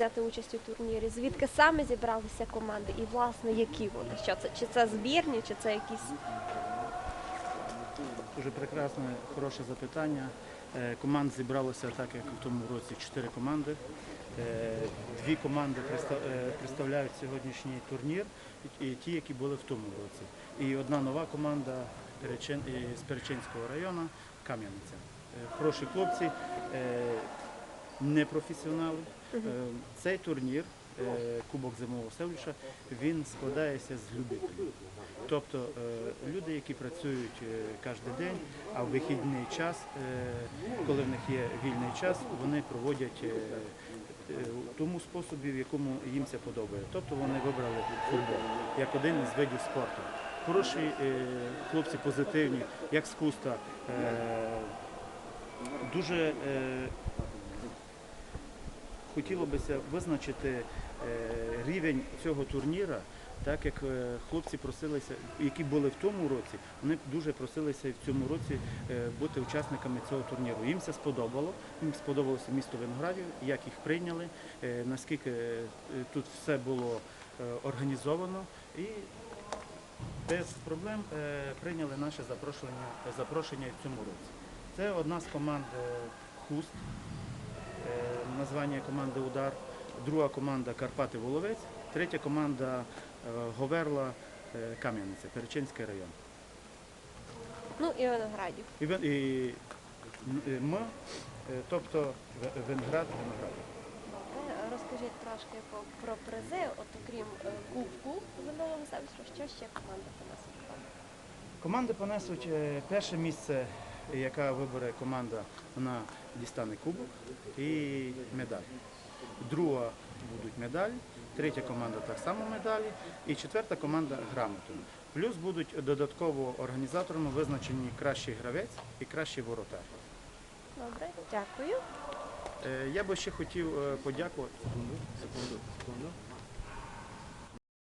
взяти участь у турнірі? Звідки саме зібралися команди? І власне які вони? Що це? Чи це збірні, чи це якісь Дуже прекрасне, хороше запитання. Е, Команд зібралося так, як в тому році, чотири команди. Е, Дві команди е, представляють сьогоднішній турнір, і ті, які були в тому році. І одна нова команда з Перечинського району Кам'яниця. Хороші хлопці, е, не професіонали. Е, Цей турнір, е, Кубок зимового селища, він складається з любителів. Тобто е, люди, які працюють кожен день, а в вихідний час, коли в них є вільний час, вони проводять в тому способі, в якому їм це подобає. Тобто вони вибрали футбол як один із видів спорту. Хороші хлопці, позитивні, як з куста. Дуже хотіло бися визначити е, рівень цього турніра, так як е, хлопці просилися, які були в тому році, вони дуже просилися в цьому році е, бути учасниками цього турніру. Їм це сподобало. Їм сподобалося місто Виноградів, як їх прийняли, наскільки тут все було організовано і без проблем прийняли наше запрошення, запрошення в цьому році. Це одна з команд Хуст, названня команди Удар, друга команда Карпати Воловець, третя команда е, Говерла е, Кам'яниця, Перечинський район. ну і виноградів? І, і е, ми, е, тобто Венград, Виноградів. Розкажіть трошки про, призи, от окрім е, кубку зимового селища, що ще команда понесе? Команди понесуть е, перше місце, яка вибере команда, вона дістане кубок і медаль. Друга будуть медалі, третя команда так само медалі, і четверта команда грамоту. Плюс будуть додатково організаторами визначені кращий гравець і кращий воротар. Добре, дякую. Е, Я би ще хотів е, подякувати. Секунду, секунду, секунду.